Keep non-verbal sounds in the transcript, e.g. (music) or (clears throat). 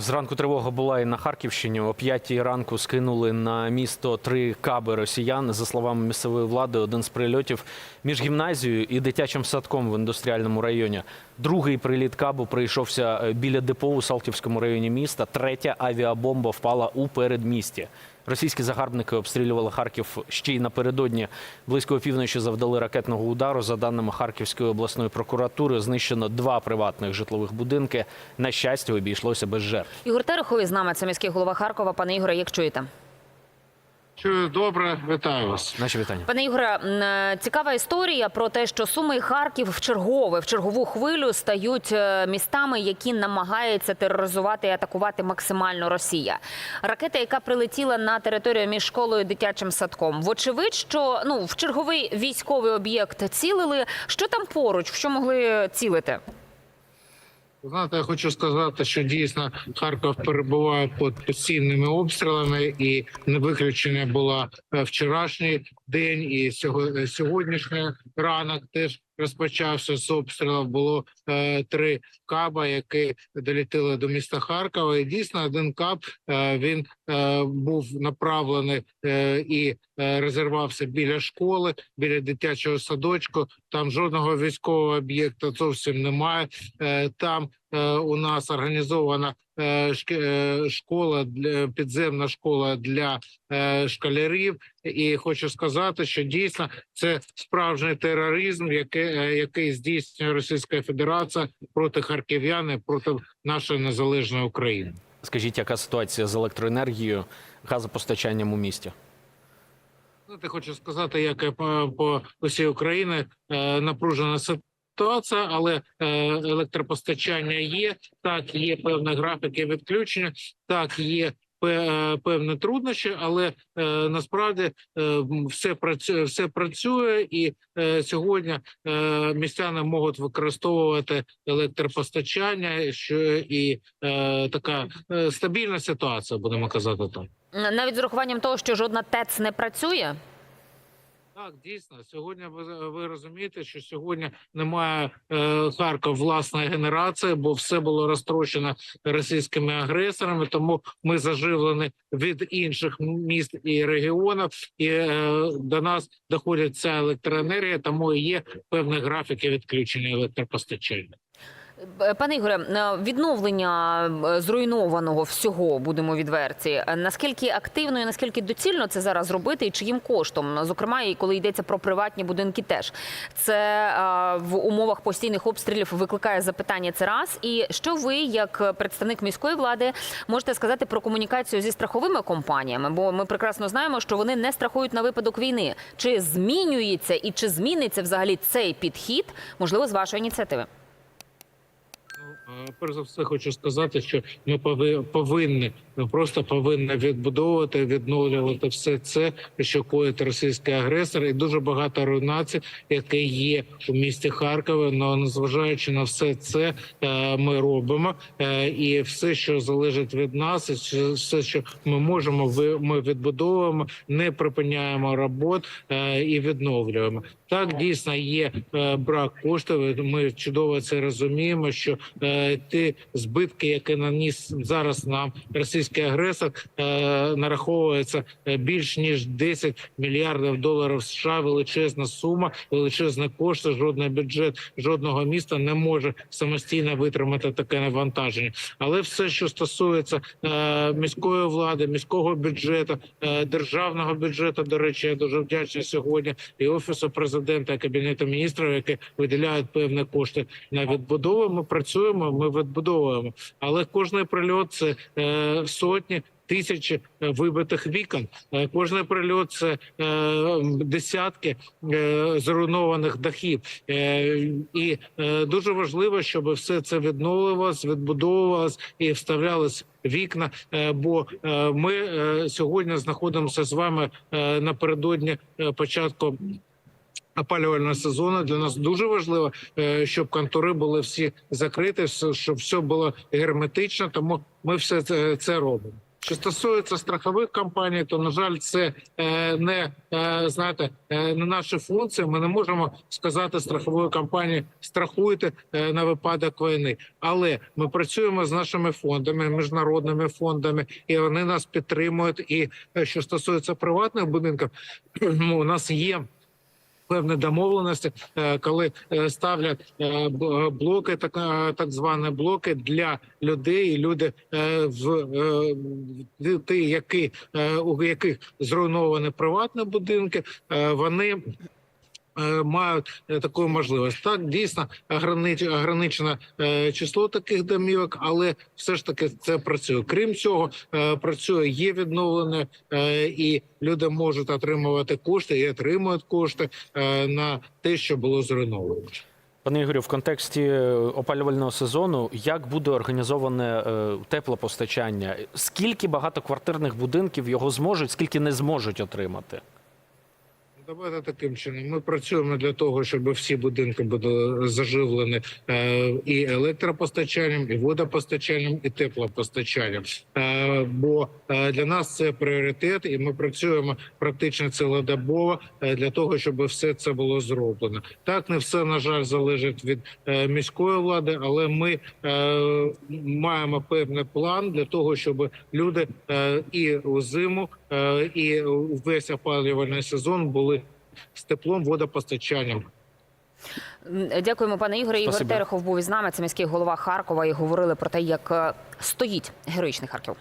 Зранку тривога була і на Харківщині. О п'ятій ранку скинули на місто три каби росіян. За словами місцевої влади, один з прильотів між гімназією і дитячим садком в індустріальному районі. Другий приліт кабу прийшовся е, біля депо у Салтівському районі міста. Третя авіабомба впала у передмісті. Російські загарбники обстрілювали Харків ще й напередодні. Близько опівночі завдали ракетного удару. За даними Харківської обласної прокуратури, знищено два приватних житлових будинки. На щастя, обійшлося без жертв. Ігор Терехов із нами, це міський голова Харкова. Пане Ігоре, як чуєте? Чую добре, вітаю вас. Наші вітання. Пане Ігоре, е, цікава історія про те, що Суми і Харків в чергове в чергову хвилю стають е, містами, які намагаються тероризувати і атакувати максимально Росія. Ракета, яка прилетіла на територію між школою і дитячим садком. Вочевидь, що ну в черговий військовий об'єкт цілили. Що там поруч? В що могли цілити? Знаєте, я хочу сказати, що дійсно Харків перебуває під постійними обстрілами, і не виключення була е, вчорашній день і сього- сьогоднішній ранок теж розпочався з обстрілів. Було е, три каба, які долітили до міста Харкова. І дійсно один каб е, він е, був направлений е, і е, розірвався біля школи, біля дитячого садочку. Там жодного військового об'єкта зовсім немає. Е, Там у нас організована е, шки- е, школа для підземна школа для е, школярів. І хочу сказати, що дійсно це справжній тероризм, який, е, який здійснює Російська Федерація проти харків'ян, і проти нашої незалежної України. Скажіть, яка ситуація з електроенергією, газопостачанням у місті? Ти хочу сказати, як по, по усій Україні е, напружена ситуація, але е, електропостачання є. Так, є певні графіки відключення, так є е, певні труднощі, але е, насправді е, все працює, все працює, і е, сьогодні е, містяни можуть використовувати електропостачання, що і е, така е, стабільна ситуація, будемо казати так. Навіть з урахуванням того, що жодна ТЕЦ не працює. Так, дійсно, сьогодні ви, розумієте, що сьогодні немає е, Харкова власної генерації, бо все було розтрощено російськими агресорами. Тому ми заживлені від інших міст і регіонів, і е, до нас доходить ця електроенергія, тому і є певні графіки відключення електропостачання. Б- Пане Ігоре, е, відновлення е, зруйнованого всього будемо відверті. Е, Наскільки активно і наскільки доцільно це зараз робити, і чиїм коштом? Зокрема, і коли йдеться про приватні будинки, теж це е, в умовах постійних обстрілів викликає запитання. Це раз. І що ви, як представник міської влади, можете сказати про комунікацію зі страховими компаніями? Бо ми прекрасно знаємо, що вони не страхують на випадок війни. Чи змінюється і чи зміниться взагалі цей підхід? Можливо, з вашої ініціативи? Ну, перш за все, хочу сказати, що ми пови- повинні, ми просто повинні відбудовувати, відновлювати все це, що коїть російський агресор, і дуже багато руйнацій, які є у місті Харкові. Но незважаючи на все це, е, ми робимо. Е, І все, що залежить від нас, і все, що ми можемо, ми відбудовуємо, не припиняємо робот е, і відновлюємо. Так дійсно є брак коштів. Ми чудово це розуміємо. Що ті збитки, які наніс зараз нам російський агресор, е, нараховується е, більш ніж 10 мільярдів доларів США. Величезна сума, величезні кошти. Жодний бюджет жодного міста не може самостійно витримати таке навантаження. Але все, що стосується е, міської влади, міського бюджету, державного бюджету, до речі, я дуже вдячний сьогодні і офісу президента, і кабінету міністрів, які виділяють певні кошти на відбудову. Ми працюємо, ми відбудовуємо. Але кожний прильот це е, сотні. Тисячі е, вибитих вікон. Е, Кожний прильот це десятки зруйнованих дахів. І дуже важливо, щоб все це відновлювалось, відбудовувалось і вставлялось вікна. Бо ми сьогодні знаходимося з вами напередодні початку. Опалювального сезону для нас дуже важливо, е, щоб контори були всі закриті, щоб все було герметично. Тому ми все це, це робимо. Що стосується страхових компаній, то на жаль, це е, не е, знаєте, е, не наші функції. Ми не можемо сказати страхової компанії страхуйте е, на випадок війни. Але ми працюємо з нашими фондами, міжнародними фондами, і вони нас підтримують. І е, що стосується приватних будинків, (clears throat) ну, у нас є. Певні домовленості, е, коли е, ставлять е, блоки, так, так звані блоки для людей. І люди в ті, які у яких зруйновані приватні будинки, вони. Е, Мають е, таку можливість. Так дійсно огранич, ограничено е, число таких домівок, але все ж таки це працює. Крім цього, працює є відновлення, е, і люди можуть отримувати кошти і отримують кошти на те, що було зруйновано. Пане Ігорю, в контексті опалювального сезону, як буде організоване теплопостачання? Скільки багатоквартирних будинків його зможуть, скільки не зможуть отримати? Давайте таким чином. Ми працюємо для того, щоб всі будинки були заживлені е, і електропостачанням, і водопостачанням, і теплопостачанням. Е, бо е, для нас це пріоритет, і ми працюємо практично цілодобово для того, щоб все це було зроблено. Так, не все на жаль залежить від міської влади, але ми маємо певний план для того, щоб люди і у зиму, і весь опалювальний сезон були з теплом водопостачанням. Дякуємо, пане Ігоре. Ігор Терехов був із нами. Це міський голова Харкова. І говорили про те, як е, стоїть героїчний Харків.